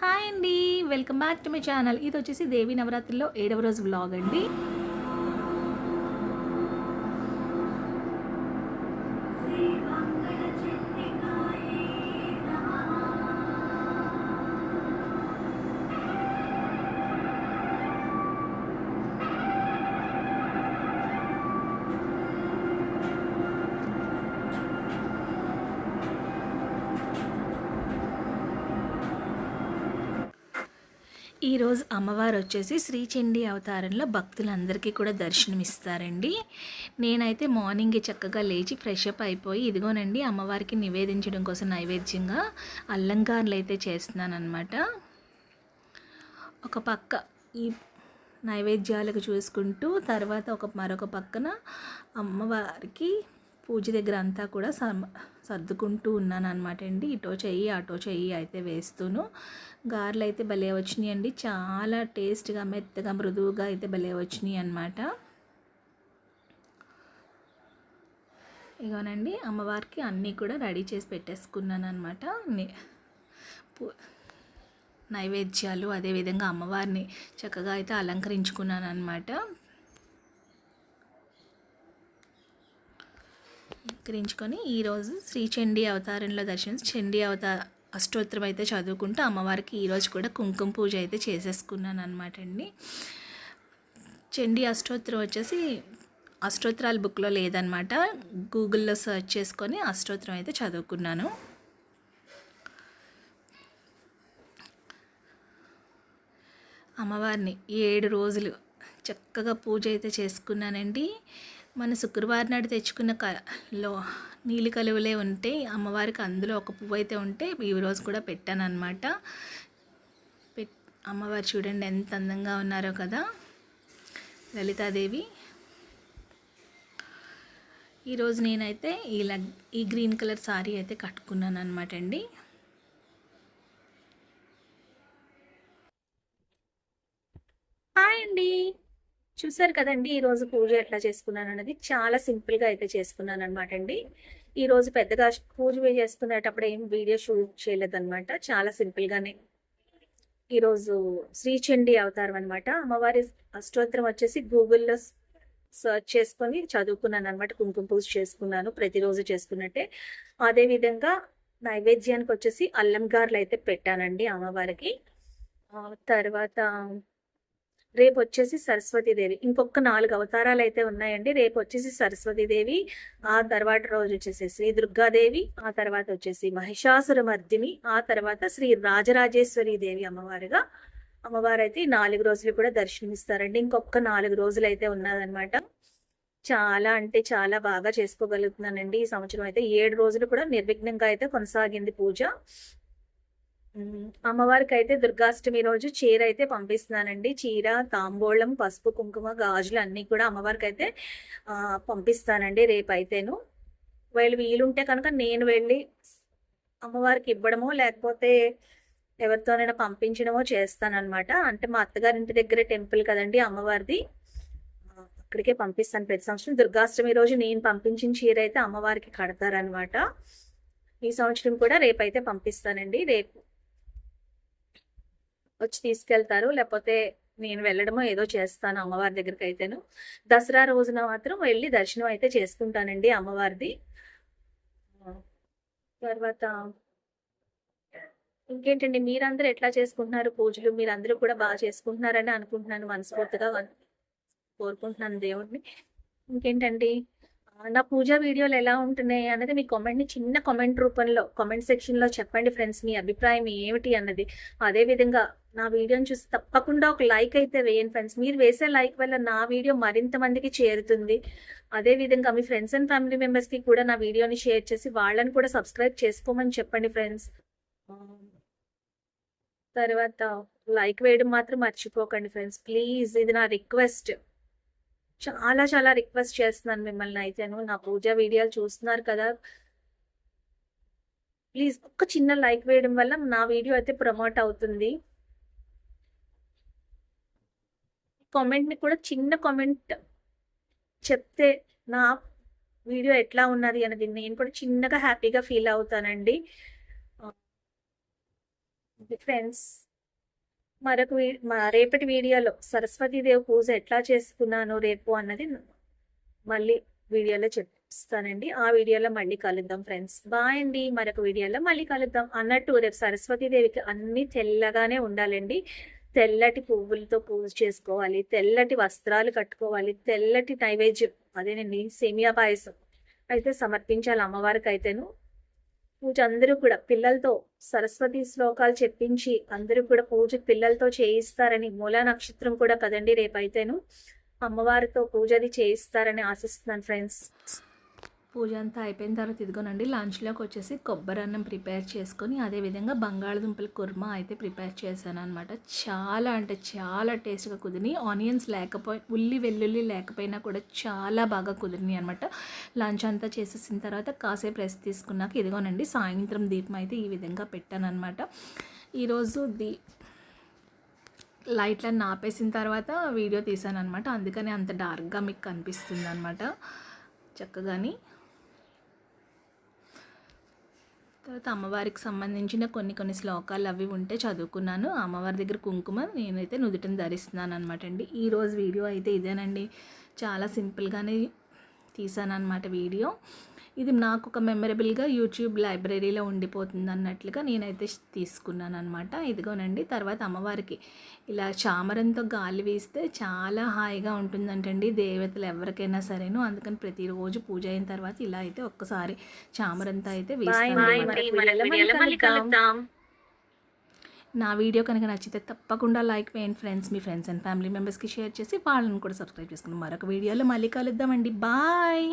Hi అండి. Welcome back to my channel. ఇది వచ్చేసి దేవి నవరాత్రిలో ఏడవ రోజు వ్లాగ్ అండి. ఈరోజు అమ్మవారు వచ్చేసి శ్రీచండి అవతారంలో భక్తులందరికీ కూడా దర్శనమిస్తారండి. నేనైతే మార్నింగ్ చక్కగా లేచి ఫ్రెష్ అప్ అయిపోయి ఇదిగోనండి అమ్మవారికి నివేదించడం కోసం నైవేద్యంగా అల్లంగారులు అయితే చేస్తున్నాను ఒక పక్క ఈ నైవేద్యాలకు చూసుకుంటూ తర్వాత ఒక మరొక పక్కన అమ్మవారికి పూజ దగ్గర అంతా కూడా సమ సర్దుకుంటూ ఉన్నాను అనమాట అండి. ఇటో చెయ్యి అటో చెయ్యి అయితే వేస్తూను. గారెలు అయితే భలే వచ్చినాయి అండి. చాలా టేస్ట్గా మెత్తగా మృదువుగా అయితే భలే వచ్చినాయి అనమాట ఇగోనండి అమ్మవారికి అన్నీ కూడా రెడీ చేసి పెట్టేసుకున్నాను అనమాట నైవేద్యాలు అదేవిధంగా అమ్మవారిని చక్కగా అయితే అలంకరించుకున్నాను అనమాట నమస్కరించుకొని ఈరోజు శ్రీ చండీ అవతారంలో దర్శనం చండీ అవతార అష్టోత్తరం అయితే చదువుకుంటూ అమ్మవారికి ఈరోజు కూడా కుంకుమ పూజ అయితే చేసేసుకున్నాను అనమాట అండి. చండీ అష్టోత్తరం వచ్చేసి అష్టోత్తరాల బుక్లో లేదనమాట గూగుల్లో సెర్చ్ చేసుకొని అష్టోత్తరం అయితే చదువుకున్నాను. అమ్మవారిని ఏడు రోజులు చక్కగా పూజ అయితే చేసుకున్నానండి. మన శుక్రవారం నాడు తెచ్చుకున్న కలో నీలి కలువలే ఉంటే అమ్మవారికి అందులో ఒక పువ్వు అయితే ఉంటే ఈ రోజు కూడా పెట్టాను అనమాట పెట్ అమ్మవారు చూడండి ఎంత అందంగా ఉన్నారో కదా. లలితాదేవి. ఈరోజు నేనైతే ఈ లగ్ ఈ గ్రీన్ కలర్ సారీ అయితే కట్టుకున్నాను అనమాట అండి. హాయ్ అండి. చూసారు కదండి ఈరోజు పూజ ఎట్లా చేసుకున్నాను అనేది చాలా సింపుల్గా అయితే చేసుకున్నాను అనమాట అండి. ఈరోజు పెద్దగా పూజ చేసుకునేటప్పుడు ఏం వీడియో షూట్ చేయలేదన్నమాట. చాలా సింపుల్గానే ఈరోజు శ్రీచండి అవతారం అనమాట అమ్మవారి అష్టోత్తరం వచ్చేసి గూగుల్లో సర్చ్ చేసుకొని చదువుకున్నాను అనమాట కుంకుమ పూజ చేసుకున్నాను ప్రతిరోజు చేసుకున్నట్టే. అదేవిధంగా నైవేద్యానికి వచ్చేసి అల్లం గారెలు అయితే పెట్టానండి అమ్మవారికి. తర్వాత రేపు వచ్చేసి సరస్వతీదేవి ఇంకొక నాలుగు అవతారాలు అయితే ఉన్నాయండి. రేపు వచ్చేసి సరస్వతీదేవి ఆ తర్వాత రోజు వచ్చేసి శ్రీ దుర్గాదేవి ఆ తర్వాత వచ్చేసి మహిషాసుర మర్దిని ఆ తర్వాత శ్రీ రాజరాజేశ్వరి దేవి అమ్మవారుగా. అమ్మవారు అయితే నాలుగు రోజులు కూడా దర్శనమిస్తారండి. ఇంకొక నాలుగు రోజులు అయితే ఉన్నదనమాట చాలా అంటే చాలా బాగా చేసుకోగలుగుతున్నానండి. ఈ సంవత్సరం అయితే ఏడు రోజులు కూడా నిర్విఘ్నంగా అయితే కొనసాగింది పూజ. అమ్మవారికి అయితే దుర్గాష్టమి రోజు చీర అయితే పంపిస్తున్నానండి. చీర తాంబూలం పసుపు కుంకుమ గాజులు అన్నీ కూడా అమ్మవారికి అయితే పంపిస్తానండి రేపు అయితేను వీళ్ళు వీలుంటే కనుక నేను వెళ్ళి అమ్మవారికి ఇవ్వడమో లేకపోతే ఎవరితోనైనా పంపించడమో చేస్తానన్నమాట. అంటే మా అత్తగారింటి దగ్గర టెంపుల్ కదండి అమ్మవారిది. అక్కడికే పంపిస్తాను. ప్రతి సంవత్సరం దుర్గాష్టమి రోజు నేను పంపించిన చీర అయితే అమ్మవారికి కడతారనమాట ఈ సంవత్సరం కూడా రేపైతే పంపిస్తానండి. రేపు వచ్చి తీసుకెళ్తారు. లేకపోతే నేను వెళ్ళడమో ఏదో చేస్తాను అమ్మవారి దగ్గరికి అయితేను దసరా రోజున మాత్రం వెళ్ళి దర్శనం అయితే చేసుకుంటానండి అమ్మవారిది. తర్వాత ఇంకేంటండి? మీరందరూ ఎట్లా చేసుకుంటున్నారు పూజలు? మీరందరూ కూడా బాగా చేసుకుంటున్నారని అనుకుంటున్నాను మనస్ఫూర్తిగా కోరుకుంటున్నాను దేవుడిని ఇంకేంటండి? నా పూజ వీడియోలు ఎలా ఉంటున్నాయి అనేది మీ కామెంట్ని చిన్న కామెంట్ రూపంలో కామెంట్ సెక్షన్లో చెప్పండి ఫ్రెండ్స్ మీ అభిప్రాయం ఏమిటి అన్నది. అదేవిధంగా నా వీడియోని చూసి తప్పకుండా ఒక లైక్ అయితే వేయండి ఫ్రెండ్స్ మీరు వేసే లైక్ వల్ల నా వీడియో మరింత మందికి చేరుతుంది. అదేవిధంగా మీ ఫ్రెండ్స్ అండ్ ఫ్యామిలీ మెంబర్స్కి కూడా నా వీడియోని షేర్ చేసి వాళ్ళని కూడా సబ్స్క్రైబ్ చేసుకోమని చెప్పండి ఫ్రెండ్స్ తర్వాత లైక్ వేయడం మాత్రం మర్చిపోకండి ఫ్రెండ్స్ ప్లీజ్ ఇది నా రిక్వెస్ట్ చాలా చాలా రిక్వెస్ట్ చేస్తున్నాను మిమ్మల్ని అయితేను నా పూజ వీడియోలు చూస్తున్నారు కదా. ప్లీజ్ ఒక్క చిన్న లైక్ వేయడం వల్ల నా వీడియో అయితే ప్రమోట్ అవుతుంది. కామెంట్ని కూడా చిన్న కామెంట్ చెప్తే నా వీడియో ఎట్లా ఉన్నది అనేది నేను కూడా చిన్నగా హ్యాపీగా ఫీల్ అవుతానండి. Uh, ఫ్రెండ్స్ మరొక వీ- మా- రేపటి వీడియోలో సరస్వతీదేవి పూజ ఎట్లా చేసుకున్నాను రేపు అన్నది మళ్ళీ వీడియోలో చెప్తానండి. ఆ వీడియోలో మళ్ళీ కలుద్దాం ఫ్రెండ్స్. బాయ్ అండి. మరొక వీడియోలో మళ్ళీ కలుద్దాం. అన్నట్టు రేపు సరస్వతీదేవికి అన్ని తెల్లగానే ఉండాలండి. తెల్లటి పువ్వులతో పూజ చేసుకోవాలి. తెల్లటి వస్త్రాలు కట్టుకోవాలి. తెల్లటి నైవేద్యం. అదేనండి సేమియా పాయసం అయితే సమర్పించాలి అమ్మవారికి అయితేను పూజ అందరూ కూడా పిల్లలతో సరస్వతి శ్లోకాలు చెప్పించి అందరూ కూడా పూజ పిల్లలతో చేయిస్తారని మూలా నక్షత్రం కూడా కదండి రేపైతేను. అమ్మవారితో పూజ అది చేయిస్తారని ఆశిస్తున్నాను ఫ్రెండ్స్ పూజ అంతా అయిపోయిన తర్వాత ఇదిగోనండి లంచ్లోకి వచ్చేసి కొబ్బరి అన్నం ప్రిపేర్ చేసుకొని అదేవిధంగా బంగాళదుంపల కుర్మా అయితే ప్రిపేర్ చేశాను అనమాట చాలా అంటే చాలా టేస్ట్గా కుదిరి ఆనియన్స్ లేకపోయి ఉల్లి వెల్లుల్లి లేకపోయినా కూడా చాలా బాగా కుదిరినాయి అనమాట లంచ్ అంతా చేసేసిన తర్వాత కాసేపు రెస్ట్ తీసుకున్నాక ఇదిగోనండి సాయంత్రం దీపం అయితే ఈ విధంగా పెట్టాను అనమాట ఈరోజు దీ లైట్లను ఆపేసిన తర్వాత వీడియో తీసాను అనమాట అందుకని అంత డార్క్గా మీకు కనిపిస్తుంది అనమాట చక్కగాని తర్వాత అమ్మవారికి సంబంధించిన కొన్ని కొన్ని శ్లోకాలు అవి ఉంటే చదువుకున్నాను. అమ్మవారి దగ్గర కుంకుమ నేనైతే నుదుటిని ధరిస్తున్నాను అనమాట అండి ఈరోజు వీడియో అయితే ఇదేనండి. చాలా సింపుల్గానే తీసాను అనమాట వీడియో. ఇది నాకు ఒక మెమరబుల్గా యూట్యూబ్ లైబ్రరీలో ఉండిపోతుంది అన్నట్లుగా నేనైతే తీసుకున్నాను అనమాట ఇదిగోనండి తర్వాత అమ్మవారికి ఇలా చామరంతో గాలి వీస్తే చాలా హాయిగా ఉంటుందంటండి దేవతలు ఎవరికైనా సరేను. అందుకని ప్రతిరోజు పూజ అయిన తర్వాత ఇలా అయితే ఒక్కసారి చామరంతో అయితే వేస్తాను నా వీడియో కనుక నచ్చితే తప్పకుండా లైక్ వేయండి ఫ్రెండ్స్. మీ ఫ్రెండ్స్ అండ్ ఫ్యామిలీ మెంబర్స్కి షేర్ చేసి వాళ్ళని కూడా సబ్స్క్రైబ్ చేసుకుని మరొక వీడియోలో మళ్ళీ కలుద్దామండి. బాయ్!